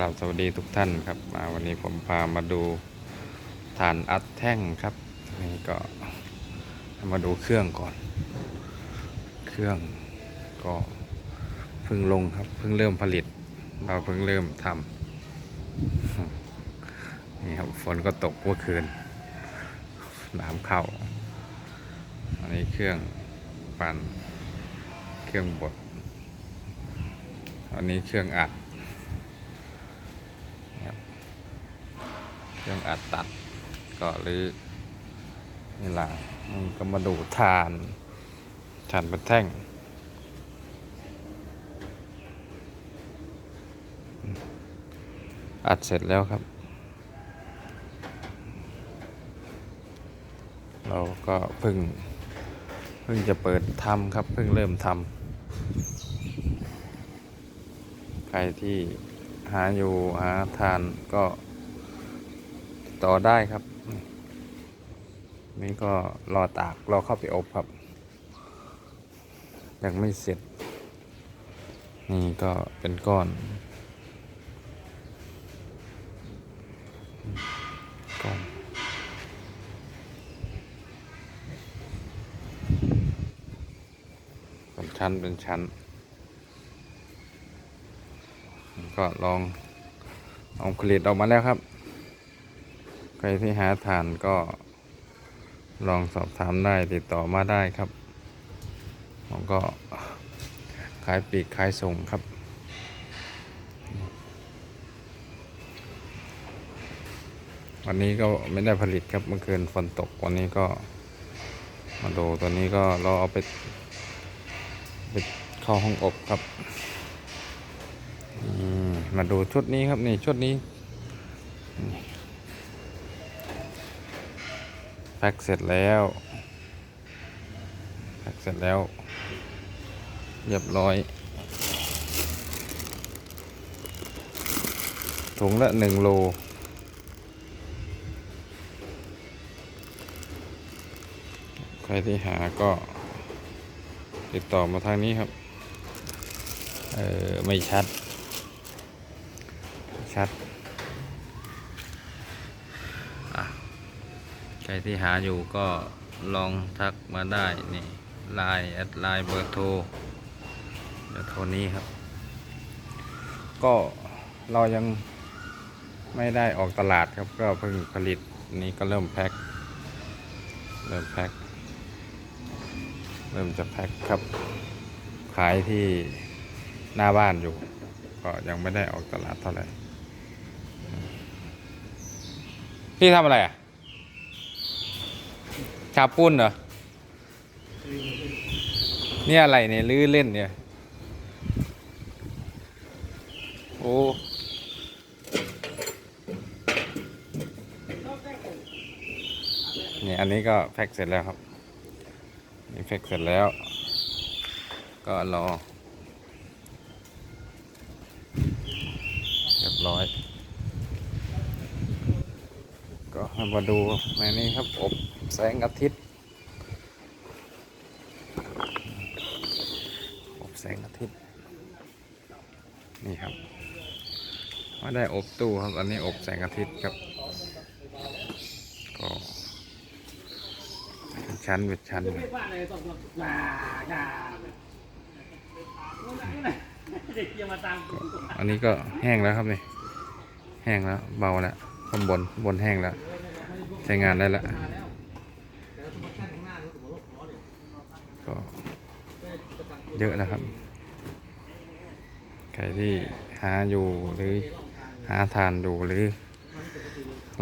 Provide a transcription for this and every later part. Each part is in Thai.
ราบสวัสดีทุกท่านครับมาวันนี้ผมพามาดูฐานอัดแท่งครับนี่ก็มาดูเครื่องก่อน เครื่องก็เพิ่งลงครับเพิ่งเริ่มผลิต เราเพิ่งเริ่มทำนี่ครับฝนก็ตกเมื่อคืนน้ำเข้าอันนี้เครื่องปั่นเครื่องบดอันนี้เครื่องอัดครับ เครื่องอัดตัดก็หรือนี่ล่ะมันก็มาดูทานทานเป็นแท่งอัดเสร็จแล้วครับ เราก็เพิ่งเพิ่งจะเปิดทำครับเพิ่งเริ่มทำใครที่หาอยู่หาทานก็ ต่อได้ครับ นี่ก็รอตากรอเข้าไปอบครับ ยังไม่เสร็จ นี่ก็เป็นก้อนก้อนเป็นชั้นเป็นชั้น ก็ลองลองผลิตออกมาแล้วครับ ใครที่หาฐานก็ ลองสอบถามได้ติดต่อมาได้ครับผมก็ขายปีกขายส่งครับ วันนี้ก็ไม่ได้ผลิตครับเมื่อคืนฝนตกวันนี้ก็มาดูตัวนี้ก็เรอเอาไปไปเข้าห้องอบครับมาดูชุดนี้ครับนี่ชุดนี้นี่ แพ็กเสร็จแล้วแพ็กเสร็จแล้ว เรียบร้อย ถุงละหนึ่งโลใครที่หาก็ติดต่อมาทางนี้ครับ เออไม่ชัด ชัดอะใค รที่หาอยู่ก็ลองทักมาได้นี่ไลน์แอดไลน์เบอร์โทรเบอร์โทรนี้ครับ ก็เรายังไม่ได้ออกตลาดครับ ก็เพิ่งผลิตนี้ก็เริ่มแพ็คเริ่มแพ็คเริ่มจะแพ็คครับ ขายที่หน้าบ้านอยู่ ก็ยังไม่ได้ออกตลาดเท่าไหร่พี่ทำอะไรอะ ชาปุ้นเหรอ นี่อะไรเนี่ยลื้อเล่นเนี่ย โอ้นี่อันนี้ก็แพ็กเสร็จแล้วครับ นี่แพ็กเสร็จแล้ว ก็รอ เรียบร้อย ก็มาดูในนี้ครับอบ แสงอาทิตย์อบแสงอาทิตย์ นี่ครับไม่ได้อบตู้ครับ อันนี้อบแสงอาทิตย์ครับ ก็ชั้นเป็นชั้นเลยบ้านเลยต้องมาจ้าเด็กยังมาตามก็อันนี้ก็แห้งแล้วครับนี่ แห้งแล้วเบาแล้วข้างบนบนแห้งแล้ว ใช้งานได้แล้ว ก็เยอะนะครับ ใครที่หาอยู่หรือหาทานอยู่หรือ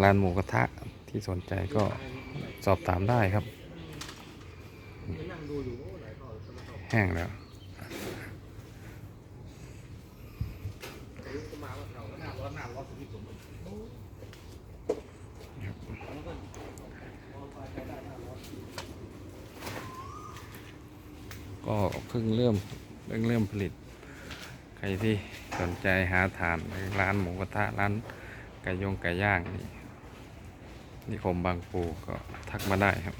ร้านหมูกระทะที่สนใจก็สอบถามได้ครับ แห้งแล้ว ก็เพิ่งเริ่มเพิ่งเริ่มผลิต ใครที่สนใจหาทานในร้านหมูกระทะร้านไก่ยงไก่ย่างนี่นิคมบางปูก็ทักมาได้ครับ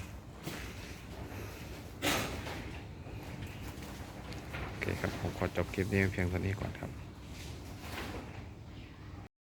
โอเคครับผมขอจบคลิปนี้เพียงเท่านี้ก่อนครับ